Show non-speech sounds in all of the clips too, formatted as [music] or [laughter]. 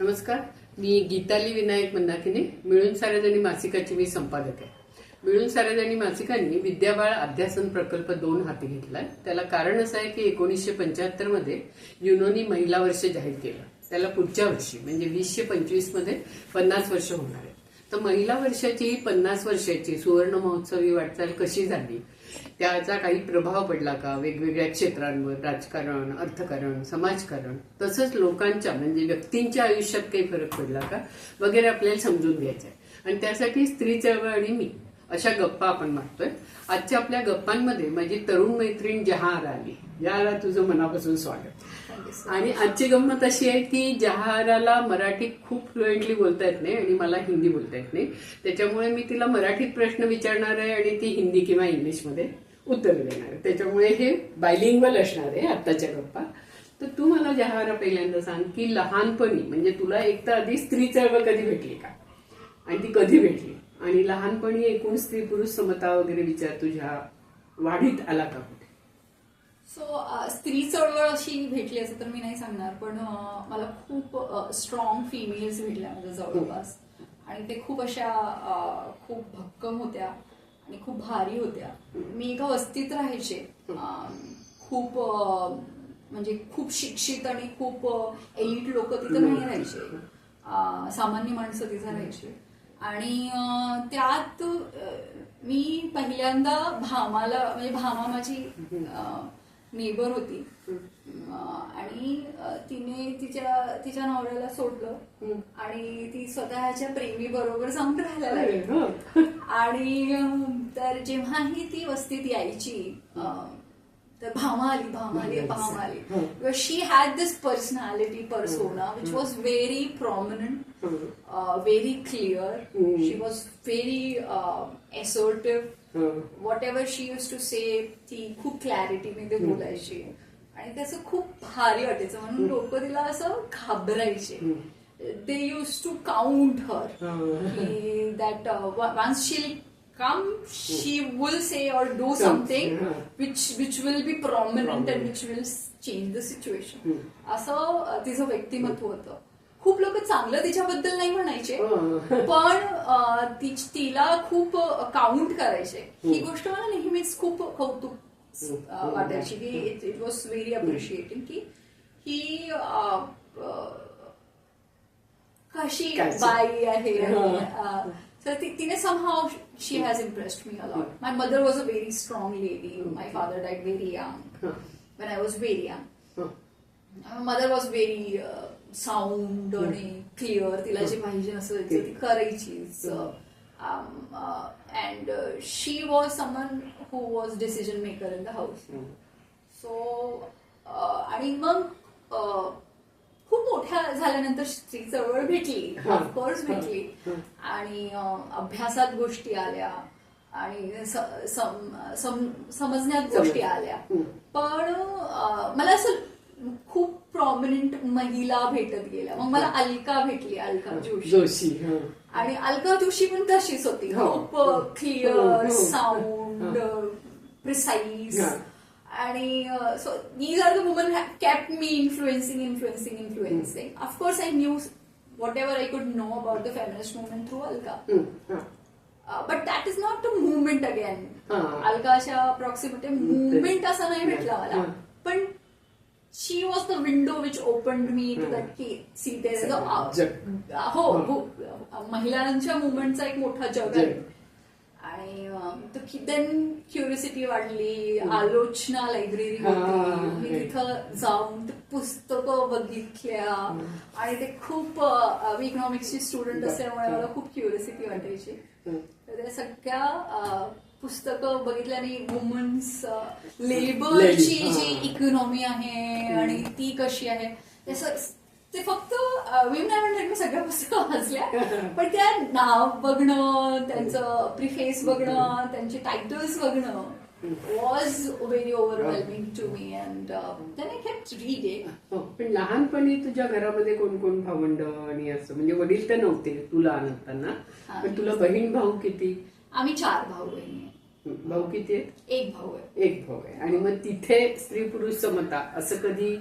नमस्कार. मी गीताली विनायक मंदाकिने. मिळून साऱ्याजणी मासिकाची मी संपादक आहे. मिळून साऱ्याजणी मासिकांनी विद्याबाळ अध्यासन प्रकल्प दोन हाती घेतलाय. त्याला कारण असं आहे की एकोणीसशे पंच्याहत्तरमध्ये युनोनी महिला वर्ष जाहीर केलं. त्याला पुढच्या वर्षी म्हणजे वीसशे पंचवीसमध्ये पन्नास वर्ष होणार आहे तर महिला वर्षाची पन्नास वर्षाची सुवर्ण महोत्सवी वाटचाल कशी झाली? त्याचा काही प्रभाव पडला का? वेगवेगळ्या क्षेत्रांवर राजकारण अर्थकारण समाजकारण तसंच लोकांच्या म्हणजे व्यक्तींच्या आयुष्यात काही फरक पडला का? वगैरे आपल्याला समजून घ्यायचं आहे. आणि त्यासाठी स्त्री चळवळ आणि मी अशा गप्पा आपण मारतोय. आजच्या आपल्या गप्पांमध्ये माझी तरुण मैत्रीण जहार आली. याला तुझं मनापासून स्वागत. आणि आजची गंमत अशी आहे की जहाराला मराठी खूप फ्लुएंटली बोलता येत नाही आणि मला हिंदी बोलता येत नाही. त्याच्यामुळे मी तिला मराठीत प्रश्न विचारणार आहे आणि ती हिंदी किंवा इंग्लिशमध्ये उत्तर देणार आहे. त्याच्यामुळे हे बायलिंग्वल असणार आहे आत्ताच्या गप्पा. तर तू मला जहारा पहिल्यांदा सांग की लहानपणी म्हणजे तुला एक तर आधी स्त्री चळवळ कधी भेटली का? आणि ती कधी भेटली? आणि लहानपणी एकूण स्त्री पुरुष समता वगैरे विचार तुझ्या वाढीत आला का? सो uh, स्त्री चळवळ अशी भेटली असं तर मी नाही सांगणार पण मला खूप स्ट्रॉंग फिमेल्स भेटल्या माझ्या जवळपास. आणि ते खूप अशा खूप भक्कम होत्या आणि खूप भारी होत्या. मी एका वस्तीत राहायचे. खूप म्हणजे खूप शिक्षित आणि खूप एलिट लोक तिथं नाही राहायचे. सामान्य माणसं तिथं राहायचे. आणि त्यात मी पहिल्यांदा भामाला म्हणजे भामा माझी नेबर होती. आणि तिने तिच्या तिच्या नवऱ्याला सोडलं. आणि ती स्वतःच्या प्रेमी बरोबर जाऊन राहायला लागली. आणि तर जेव्हाही ती वस्तीत यायची तर भामा आली भामा आली भामा आली she had this personality persona which was very prominent very clear. She was very assertive whatever she used to say ती खूप क्लॅरिटीमध्ये बोलायची. आणि त्याचं खूप भारी वाटायचं. म्हणून लोक तिला असं घाबरायचे. They used to count her that once she come she will say or do something. Which which will be prominent and which will change the situation असं तिचं व्यक्तिमत्व होतं. खूप लोक चांगलं तिच्याबद्दल नाही म्हणायचे [laughs] पण अ, ति- तिला खूप काउंट करायचे. ही गोष्ट मला नेहमीच खूप कौतुक अ, वाटायची. की इट वॉज व्हेरी अप्रिशिएटिंग की ही कशी? बाई आहे हा. तर तिने somehow she has impressed me a lot my mother was a very strong lady my father died very young when I was very young. My mother was uh, sound आणि clear तिला जे पाहिजे असायचं ती करायचीच and she was someone who was decision maker in the house so आणि मग uh, खूप मोठ्या झाल्यानंतर स्त्री चळवळ भेटली. ऑफकोर्स भेटली. आणि uh, अभ्यासात गोष्टी आल्या. आणि समजण्यात गोष्टी आल्या. पण अं, मला असं प्रॉमिनंट महिला भेटत गेल्या मग मला अलका भेटली अलका जोशी जोशी. आणि अलका जोशी पण तशीच होती हो. खूप. क्लिअर. Sound precise. आणि so these are the woman kept me influencing influencing influencing of course I knew whatever I could know about the feminist movement through Alka. But that is not the movement again हा. अलकाच्या proximity movement असा नाही भेटला मला. पण she was the window which open me to that की see their जग. हो हो महिलांच्या मुवमेंटचा एक मोठा जग आहे. आणि देन क्युरिसिटी वाढली आलोचना लायब्ररी होती. मी. तिथं जाऊन ते पुस्तकं बघितल्या. आणि ते खूप मी इकॉनॉमिक्सची स्टुडंट असल्यामुळे मला खूप क्युरिसिटी वाटायची. तर त्या सगळ्या पुस्तकं बघितल्याने वुमन्स लेबरची जी. इकॉनॉमी आहे आणि ती कशी आहे ते फक्त मी नाही म्हणणार मी सगळ्या पुस्तकं वाचल्या [laughs] पण त्या नाव बघणं त्यांचं प्रिफेस बघणं त्यांचे टायटल्स बघणं was very overwhelming to me and then I kept reading हो, पण लहानपणी तुझ्या घरामध्ये कोण कोण भावंड आणि असं म्हणजे वडील तर नव्हते तू लहान असताना हा. पण तुला बहीण भाऊ किती आम्ही चार भाऊ बहिणी आहे. भाऊ किती आहेत? एक भाऊ आहे. एक भाऊ आहे. आणि मग तिथे स्त्री पुरुष समता असं कधी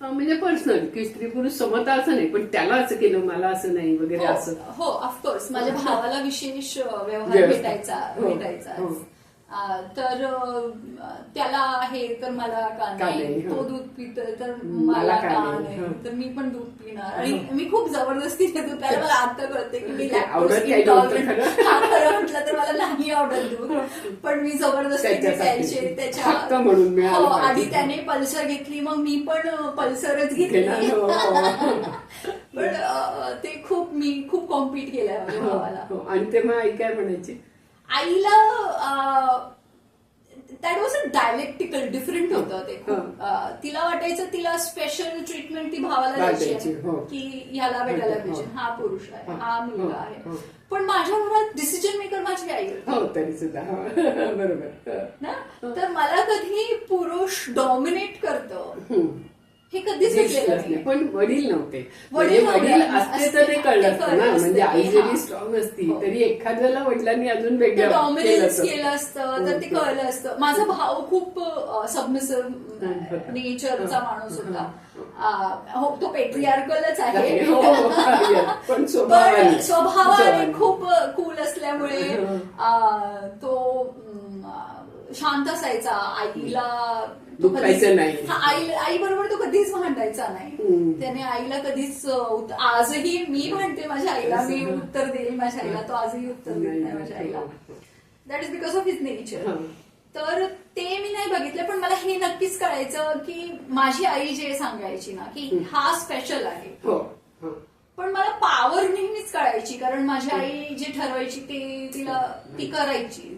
हा, म्हणजे पर्सनल की स्त्री पुरुष समता असं नाही पण त्याला असं केलं मला असं नाही वगैरे असं. हो ऑफकोर्स माझ्या भावाला विशेष व्यवहार. भेटायचा हो, भेटायचा. हो. तर त्याला आहे तर मला का नाही. तो दूध पितोय तर मला का नाही. तर मी पण दूध पिणार. आणि मी खूप जबरदस्तीने दूध प्यायला मला आता कळते की मी ते म्हटलं तर मला नाही आवडत दूध. पण मी जबरदस्तीने त्याच्यासाठी. प्यायचे त्याच्या हो. आधी त्याने पल्सर घेतली मग मी पण पल्सरच घेतली. हो, हो. पण ते खूप मी खूप कॉम्पिट केलंय माझ्या भावाला. आणि तेव्हा आई काय म्हणायची? आईला that was a dialectical different होतं ते. हं. तिला वाटायचं तिला स्पेशल ट्रीटमेंट ती भावाला द्यायची. हो. की ह्याला भेटायला हो. पाहिजे हा पुरुष आहे हो. हा मुलगा हो. आहे हो. पण माझ्या घरात डिसिजन मेकर माझी आई. हो तरी सुद्धा हो. [laughs] बरोबर ना तर मला कधी पुरुष डॉमिनेट करतं. हे कधीच घडलेलं नाही. पण वडील नव्हते वडील म्हणजे वडील. असते तर ते कळलं असतं ना म्हणजे आई जरी हा. स्ट्रॉंग असती हो. तरी एखाद्याला वडिलांनी अजून वेगळं डॉमिनन्स. केलं असतं तर ते हो. कळलं असतं माझा भाऊ खूप सबमिसिव्ह. नेचरचा हो. माणूस हो. होता हो तो पेट्रियार्कलच आहे. हो, [laughs] हो. पण स्वभावाने. खूप कूल असल्यामुळे हो. तो शांत असायचा. आईला नाही. हा, आई आई बरोबर तो कधीच भांडायचा नाही. त्याने आईला कधीच आजही मी भांडते माझ्या आईला. मी उत्तर देईल माझ्या आईला. तो आजही उत्तर देत नाही माझ्या आईला. That is because of his nature. तर ते मी नाही बघितलं पण मला हे नक्कीच कळायचं की माझी आई जे सांगायची ना की हा स्पेशल आहे. हो हो. पण मला पावर नेहमीच कळायची कारण माझी आई जे ठरवायची ते तिला ती करायची.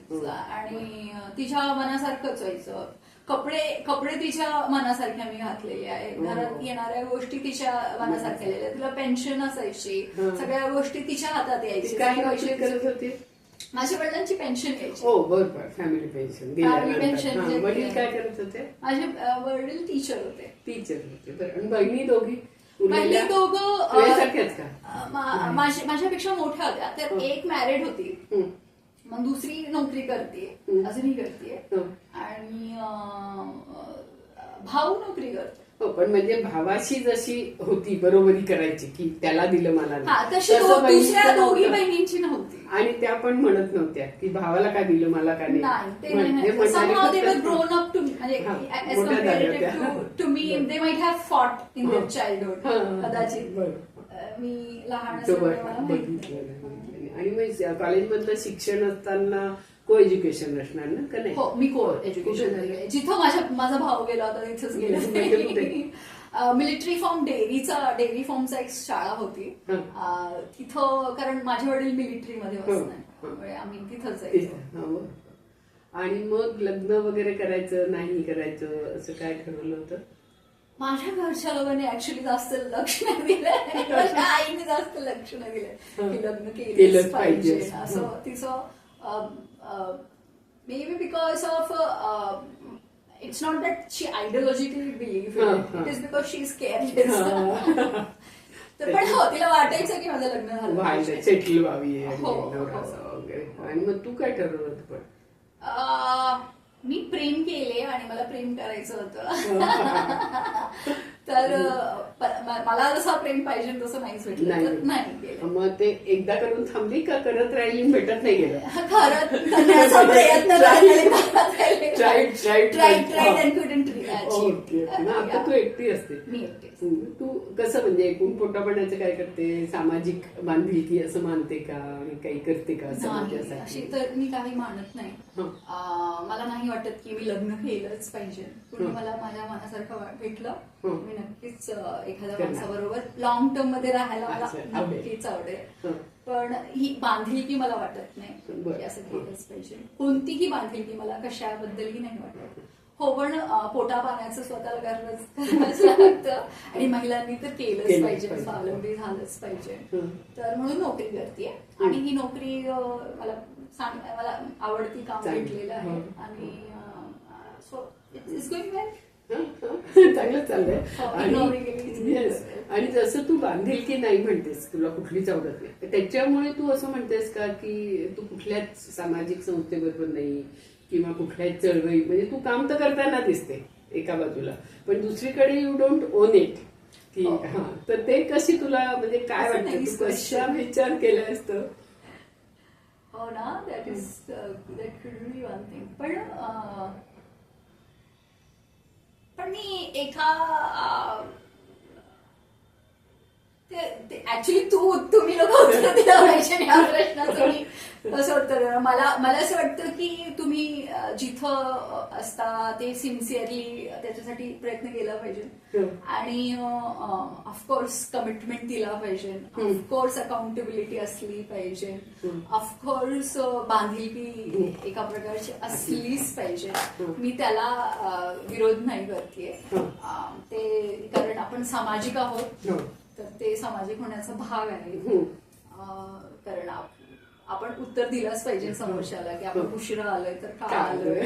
आणि तिच्या मनासारखंच व्हायचं. कपडे कपडे तिच्या मनासारख्या मी घातलेले आहे घरात येणाऱ्या गोष्टी तिच्या मनासारख्या आलेल्या तिला पेन्शन असायची. सगळ्या गोष्टी तिच्या हातात यायची काही नोकरी पैसे करत होती? माझ्या वडिलांची पेन्शन यायची हो बरोबर. फॅमिली पेन्शन जे- वडील काय करत होते? माझे वडील टीचर होते. टीचर होते. बरं. बहिणी दोघी? पहिली? दोघं माझ्यापेक्षा मोठ्या होत्या तर हो. एक मॅरिड होती. मग दुसरी नोकरी करते. अजूनही करते हो. आणि भाऊ नोकरी करतो हो पण म्हणजे भावाशी जशी होती बरोबरी करायची की त्याला दिलं मला तशी दोघी. बहिणींची नव्हती आणि त्या पण म्हणत नव्हत्या की भावाला का दिलं मला का नाही म्हणजे हा, as मोठ्या झाल्या comparative त्या. to, to me they might have fought in their हा. childhood हा, कदाचित बरं. अ, मी लहान तो असल्यामुळे मला माहीत बघितलं, नाही. बघितलं. आणि मग कॉलेजमधलं शिक्षण असताना को एज्युकेशन असणार ना का नाही हो मी को एज्युकेशन जिथं माझ्या माझा भाऊ गेला होता तिथंच [laughs] कुठे? गेले मिलिटरी फॉर्म डेअरीचा डेअरी फॉर्मचा एक शाळा होती हं. अ, तिथं कारण माझे वडील मिलिटरीमध्ये हं. त्यामुळे आम्ही तिथंच जायचो हा, बरं. आणि मग लग्न वगैरे करायचं नाही करायचं असं काय ठरवलं होतं माझ्या घरच्या लोकांनी ऍक्च्युली जास्त लक्ष नाही दिलं माझ्या [laughs] आईने जास्त लक्ष नाही दिलं की लग्न केलंच पाहिजे. असं तिचं maybe because of it's not that she ideologically believe. It is because she is careless हा. तर पण हो तिला वाटायचं की माझं लग्न झालं. सेटल व्हावी हो, आणि हो. आणि मग तू काय ठरवलं होतं पण मी प्रेम केले आणि मला प्रेम करायचं होतं. [laughs] तर मला जसं प्रेम पाहिजे तसं नाहीच भेटलं नाही नाही मग ते एकदा करून थांबली का करत राहिली भेटत नाही गेलं? [laughs] खरं प्रयत्न आता तू एकटी असते. मी. तू कसं म्हणजे एकूण पोटापाण्याचं काय करते? सामाजिक बांधिलकी असं मानते का? आणि काही करते का? नाही, समाजासाठी? अशी तर मी काही मानत नाही. मला नाही वाटत की मी लग्न केलंच पाहिजे कुणी. मला माझ्या मनासारखं भेटलं. मी नक्कीच एखाद्या. माणसाबरोबर लॉंग टर्ममध्ये राहायला मला. नक्कीच आवडेल. पण ही बांधिलकी मला वाटत नाही. की असं केलंच पाहिजे कोणतीही बांधिलकी मला कशाबद्दलही नाही वाटत हो पण पोटा पाण्याचं स्वतःला करणंच [laughs] करावंच लागतं आणि महिलांनी तर केलंच पाहिजे. स्वावलंबी झालंच पाहिजे. तर म्हणून नोकरी करते आणि ही नोकरी मला सांग मला आवडती काम. भेटलेलं आहे. आणि सो इट्स गोइंग वेल चांगलं चाललंय. आणि जसं तू बांधील की नाही म्हणतेस तुला कुठलीच आवडत नाही. त्याच्यामुळे तू असं म्हणतेस का की तू कुठल्याच सामाजिक संस्थेबरोबर नाही किंवा कुठल्याच चळवळी म्हणजे तू काम तर करताना दिसते एका बाजूला. पण दुसरीकडे यू डोंट ओन इट की हो. हा. तर ते कशी तुला म्हणजे काय वाटतं? तू कशा. विचार केला असतं Oh no! that is uh, that could be one thing. But uh, but me, it's uh, actually तू तुम्ही लोक उत्तर दिलं पाहिजे या प्रश्नाचं मी कसं उत्तर? मला मला असं वाटतं की तुम्ही जिथं असता ते सिन्सिअरली त्याच्यासाठी प्रयत्न केला पाहिजे. आणि ऑफकोर्स कमिटमेंट दिला पाहिजे. ऑफकोर्स अकाउंटेबिलिटी असली पाहिजे. ऑफकोर्स बांधिलकी. एका प्रकारची असलीच पाहिजे. मी त्याला विरोध नाही करते. ते कारण आपण सामाजिक आहोत. तर ते सामाजिक होण्याचा भाग आहे हं. कारण आप- आपण उत्तर दिलंच पाहिजे समोरच्याला की आपण हं. उशिरा आलोय तर का आलोय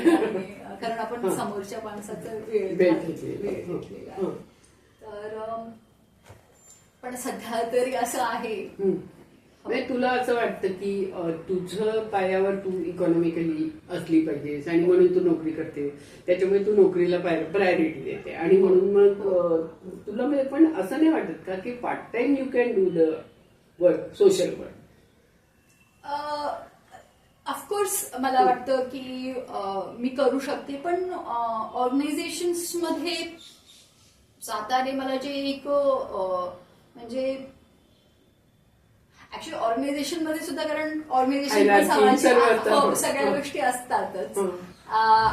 कारण आपण. समोरच्या माणसाचा वेळ घेतलेला. हं. तर पण सध्या तरी असं आहे हं. म्हणजे तुला असं वाटतं की तुझं पायावर तू इकॉनॉमिकली असली पाहिजेस आणि म्हणून तू नोकरी करते त्याच्यामुळे तू नोकरीला प्रायोरिटी देते. आणि म्हणून मग तुला म्हणजे पण असं नाही वाटत का की part time you can do the work social work of course मला वाटतं की मी करू शकते पण ऑर्गनायझेशन्समध्ये जाताना मला जे एक म्हणजे ऍक्च्युली ऑर्गनायझेशनमध्ये सुद्धा कारण ऑर्गनायझेशन. हो, सगळ्या गोष्टी असतातच हं.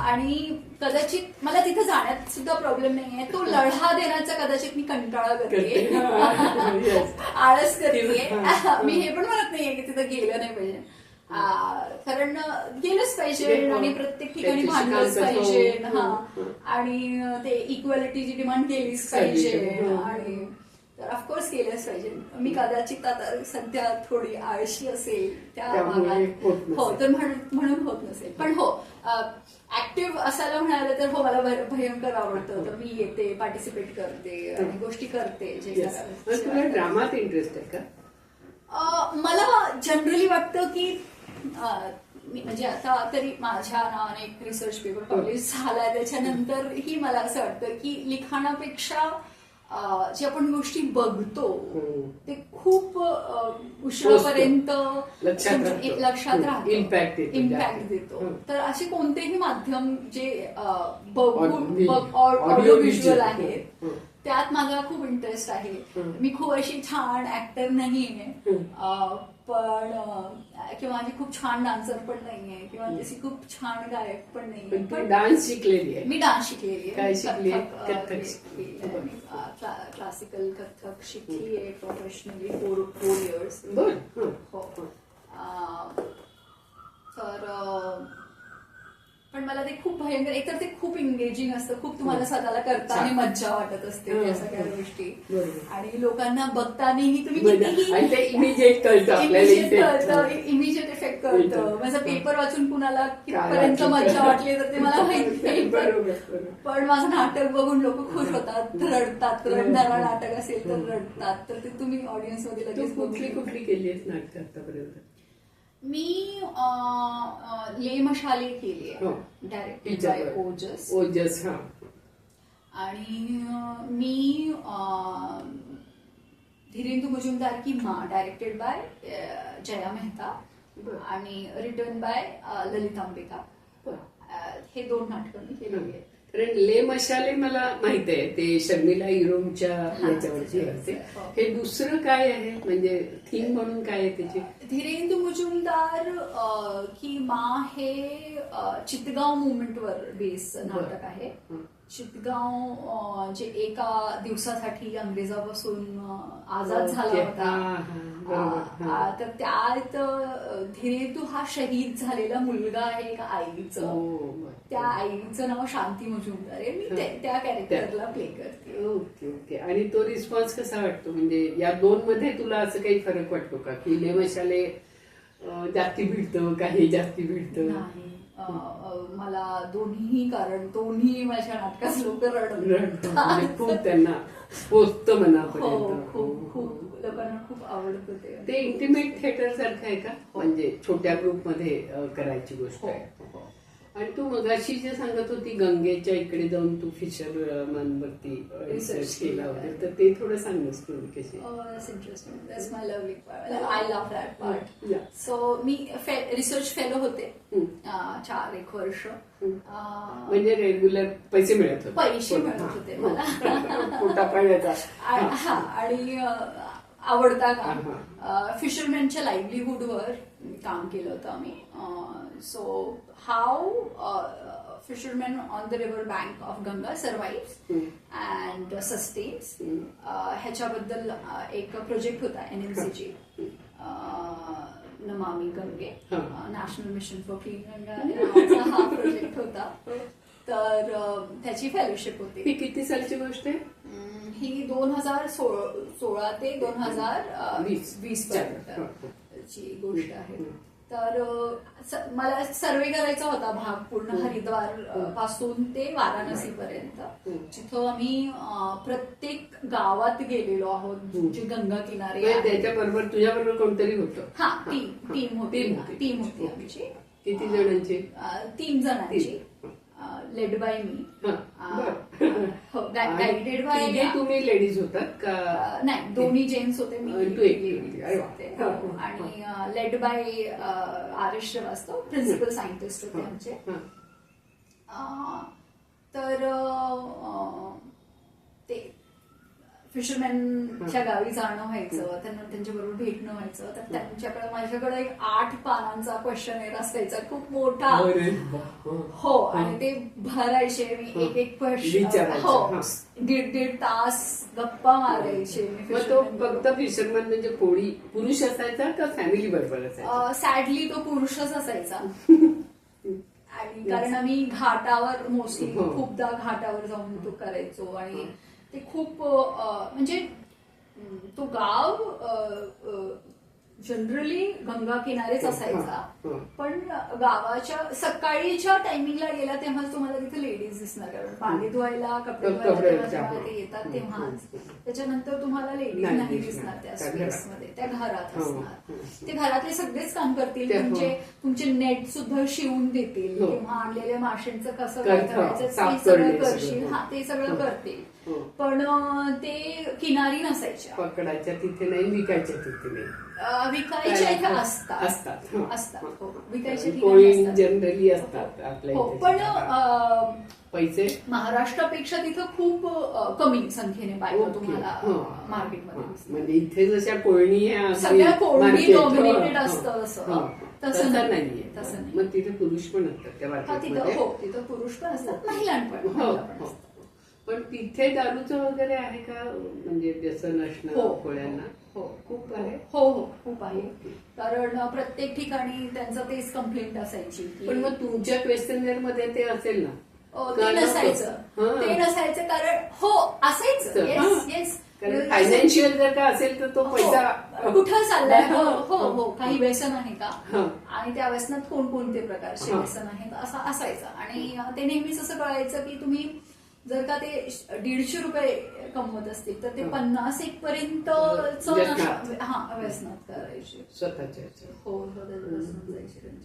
आणि कदाचित मला तिथे जाण्यात सुद्धा प्रॉब्लेम नाहीये तो लढा देण्याचा कदाचित मी कंटाळा करते. आळस करते हा. मी हे पण म्हणत नाहीये की तिथं गेलं नाही पाहिजे कारण गेलंच पाहिजे हो. आणि प्रत्येक ठिकाणी भांडलंच करतो. पाहिजे हो. हा हो. आणि ते इक्वॅलिटीची डिमांड केलीच पाहिजे. हो. आणि तर ऑफकोर्स केलंच पाहिजे. मी कदाचित आता सध्या थोडी आळशी असेल त्या भागात. हो तर म्हणून होत नसेल. पण हो ऍक्टिव्ह असायला म्हणाले तर हो मला भय- भयंकर आवडतं. तर मी येते पार्टिसिपेट करते आणि गोष्टी करते. जे तुला. ड्रामात इंटरेस्ट आहे का? मला जनरली वाटतं की म्हणजे आता तरी माझ्या नावाने एक रिसर्च पेपर पब्लिश झालाय. त्याच्यानंतर ही मला असं वाटतं की लिखाणापेक्षा जे आपण गोष्टी बघतो हम्म. ते खूप उशिरापर्यंत लक्षात तुमच्या- राहतं. येतो इम्पॅक्ट. देतो हम्म. तर असे कोणतेही माध्यम जे बघून ऑडिओ व्हिज्युअल. आहेत. त्यात माझा खूप इंटरेस्ट आहे. मी खूप अशी छान ऍक्टर नाहीये पण किंवा माझी खूप छान डान्सर पण नाहीये किंवा तशी खूप छान गायक पण नाहीये. पण डान्स शिकलेली आहे. मी डान्स शिकलेली आहे. क्लासिकल कथ्थक शिकली आहे प्रोफेशनली फोर फोर इयर्स हं. तर पण मला ते खूप भयंकर एकतर ते खूप एंगेजिंग असतं खूप तुम्हाला स्वतःला करताना. मज्जा वाटत असते हं, सगळ्या हं. गोष्टी. आणि लोकांना बघतानाही तुम्ही इमिजिएट कळतं इमिजिएट इफेक्ट कळतं. माझा पेपर वाचून कुणाला कितपर्यंत? मज्जा वाटली तर ते मला [laughs] माहीत नाही पण- माझं नाटक बघून लोक खुश होतात रडतात हं. रडणारा नाटक असेल तर हं. रडतात तर ते तुम्ही ऑडियन्समध्ये लगेच कुठली. कुठली केली आहेस नाटक आतापर्यंत मी ले मशाले केली डायरेक्टेड. बाय ओजस ओजस हा आणि मी धीरेंदु मुजुमदार की माँ डायरेक्टेड बाय जया मेहता. आणि रिटर्न बाय ललित आंबेका बरं. अं, हे दोन नाटकं मी केलेली आहेत कारण ले मशाले मला माहीत आहे. ते शर्मिला इरोमच्या याच्यावरची असते. हो. हे दुसरं काय आहे? म्हणजे थीम म्हणून काय आहे त्याची? धीरेंदु मुजुमदार की माँ हे चितगाव मुवमेंटवर बेस नाटक आहे. चितगाव अ, जे एका दिवसासाठी अंग्रेजापासून अ, आझाद झाला. होता. तर त्यात अ, धीरेंदु हा शहीद झालेला मुलगा आहे एका आईचं. हो. त्या आईचं नाव शांती मुजुमदार आहे. मी त्या कॅरेक्टरला प्ले करते. Okay okay. आणि तो रिस्पॉन्स कसा वाटतो? म्हणजे या दोन मध्ये तुला असं काही फरक वाटतो का? की ले मशाले जास्ती भिडतं काही जास्ती भिडतं? मला दोन्ही कारण दोन्ही माझ्या नाटकात लोक रडतं. रडतात. खूप त्यांना पोचतं हो मनापर्यंत खूप खूप. लोकांना खूप आवडतं ते. ते इंटिमेट थिएटर सारखं आहे का? हो. म्हणजे छोट्या ग्रुपमध्ये अं, करायची गोष्ट हो, आहे. आणि तू मगाशी जे सांगत होती गंगेच्या इकडे जाऊन तू फिशरमॅन वरती रिसर्च केला. वगैरे तर ते थोडं सांग ना स्टोरी कशी part. Yeah. सो मी रिसर्च फेलो होते चार एक वर्ष म्हणजे रेग्युलर पैसे मिळत होते पैसे मिळत. होते हो. मला. आणि आवडता काम हा, फिशरमॅनच्या लाईव्हलीहूडवर काम केलं होतं आम्ही. So how fisherman on the river bank of Ganga hmm. And sustenance. ह्याच्याबद्दल एक प्रोजेक्ट होता एन एन सीची Namami Gange. National mission for clean Ganga हा प्रोजेक्ट होता. [laughs] तर त्याची फेलोशिप होती. ही किती सालची गोष्ट आहे? ही दोन हजार सोळा ते दोन हजार वीस. पर्यंतची गोष्ट आहे. तर मला सर्वे करायचा होता भाग पूर्ण हम्म. हरिद्वार हम्म. पासून ते वाराणसी पर्यंत हम्म. जिथं आम्ही प्रत्येक गावात गेलेलो आहोत. जे गंगा किनारे म्हणजे. त्याच्याबरोबर तुझ्याबरोबर कोणतरी होतं हा टीम टीम होती टीम होती. आमची किती जणांची तीन जणांची. Led by me guided by तुम्ही लेडीज होतात का? नाही दोन्ही जेंट्स होते मी आणि. हो. आणि led by R S Shrivastava principal scientist होते आमचे. तर ते फिशरमॅनच्या गावी जाणं व्हायचं त्यांना त्यांच्याबरोबर भेटणं व्हायचं. तर त्यांच्याकडे माझ्याकडे एक आठ पानांचा क्वेश्चन असायचा खूप मोठा. हो आणि ते भरायचे मी एक एक क्वेश्चन हो. दीड दीड तास गप्पा मारायचे मी तो फक्त फिशरमॅन म्हणजे कोळी पुरुष असायचा का फॅमिली बरोबर असायचा? सॅडली तो पुरुषच असायचा. [laughs] आणि कारण आम्ही घाटावर मोस्टली हो. खूपदा घाटावर जाऊन तो करायचो. आणि ते खूप म्हणजे तो गाव जनरली गंगा किनारेच असायचा हा, हा. पण गावाच्या सकाळीच्या टायमिंगला गेला तेव्हा तुम्हाला तिथे लेडीज दिसणार कारण पाणी धुवायला कपडे धुवायला ते येतात तेव्हाच. त्याच्यानंतर तुम्हाला लेडीज नाही दिसणार. त्या त्या स्पेस घरात. मध्ये त्या घरात हो, असणार हो. ते घरातले सगळेच काम करतील हो. तुमचे तुमचे नेट सुद्धा शिवून देतील हो. किंवा आणलेल्या माशांचं कसं करायचं ते सगळं करशील. हा ते सगळं हो. करतील हो. पण ते किनारी नसायच्या पकडायच्या तिथे नाही विकायच्या तिथे नाही विकायच्या इथे असतात असतात हा. असतात हो हा. ठिकाणी असतात. जनरली असतात आपल्या हो पण पैसे महाराष्ट्रापेक्षा तिथं खूप कमी संख्येने बायका ओके. तुम्हाला हा. मार्केटमध्ये हा. म्हणजे इथे जशा कोळणी सगळ्या कोळणी हा, असतं हा, असं. हा. तसं तसं नाही. नाहीये तसं नाही. मग तिथे पुरुष पण असतात त्या हा तिथं मार्केटमध्ये हो तिथं पुरुष पण असतात महिला पण हो, हो. तिथे दारूचं वगैरे आहे का म्हणजे व्यसन हो. असणं कोळ्यांना हो खूप आहे हो हो खूप आहे कारण प्रत्येक ठिकाणी त्यांचं तेच कंप्लेंट असायची पण मग तुमच्या क्वेश्चनरमध्ये ते असेल ना ते? नसायचं हा. ते नसायचं कारण हो असायचं हा. येस येस फायनान्शियल जर का असेल तर तो पैसा हो. कुठं चाललाय हो हा. हो हो काही व्यसन आहे का हा. आणि त्या व्यसनात कोणकोणते प्रकारचे हा. व्यसन आहेत असं असायचं आणि ते नेहमीच असं कळायचं की तुम्ही जर का ते दीडशे रुपये कमवत असतील तर ते. पन्नास एक पर्यंत. हा व्यसनात करायचे स्वतःच्या. हो.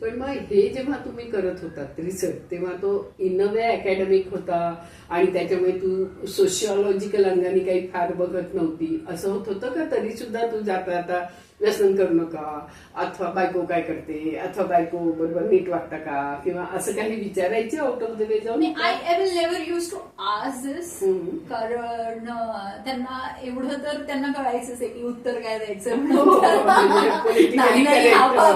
पण मग हे जेव्हा तुम्ही करत होतात रिसर्च तेव्हा तो इन वे अकॅडमिक होता आणि त्याच्यामुळे तू सोशिओलॉजिकल अंगाने काही फार बघत नव्हती असं होत होतं का तरी सुद्धा तू जाता आता व्यसन करू नका अथवा बायको काय करते अथवा बायको बरोबर नीट वागता का किंवा असं काही विचारायचे आउट ऑफ द वे जाऊन I will never use to आज. कारण त्यांना एवढं तर त्यांना कळायचंच आहे की उत्तर काय द्यायचं हो, म्हणजे हा. हो.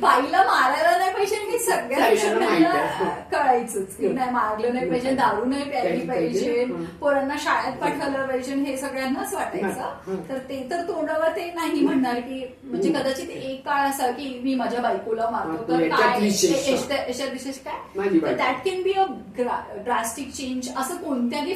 बाईला मारायला नाही की सगळ्या. कळायचंच की नाही मारलं नाही पाहिजे दारू नाही प्यायली पाहिजे. पोरांना शाळेत पाठवलं पाहिजे हे सगळ्यांनाच. वाटायचं तर ते तर तोंडावर ते नाही म्हणणार की म्हणजे. कदाचित एक काळ असा की मी माझ्या बायकोला मारतो तर काय विशेष. काय. That can be a drastic change असं कोणत्याही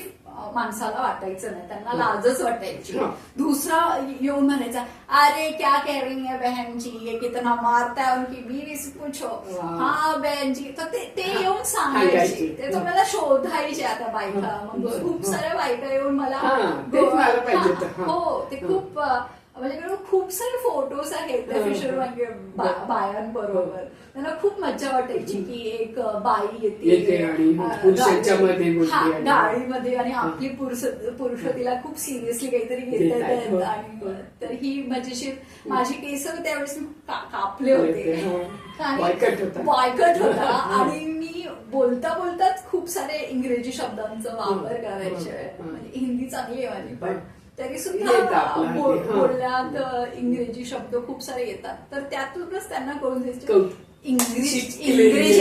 माणसाला वाटायचं नाही त्यांना हं. लाजच वाटायची हं. दुसरा येऊन म्हणायचा अरे क्या कह रही है बहन जी ये कितना मारता है उनकी बीवी से पूछो. हा बहन जी तर ते हा. येऊन सांगायचे. ते तुम्हाला शोधायचे आता बायका हं. मग खूप हं. साऱ्या बायका येऊन मला हा, मला. हा, हा. हो ते हं. खूप माझ्याकडे खूप सारे फोटोज आहेत त्या फिशर. बायांबरोबर. त्यांना खूप मज्जा वाटायची की एक बाई येते. हा, गाडीमध्ये आणि आपली पुरुष पुरुष तिला खूप सिरियसली काहीतरी घेत घेत आहेत, आहेत हो. आणि तर ही मजेशीर माझी केस त्यावेळेस कापले होते. आणि वायकट होता. आणि मी बोलता बोलताच खूप सारे इंग्रजी शब्दांचा वापर करायचे. म्हणजे हिंदी चांगली आहे माझी पण. तरी सुद्धा. बोलण्यात इंग्रजी शब्द खूप सारे येतात तर त्यातूनच त्यांना कळून द्यायचे शिकलेली इंग्रजी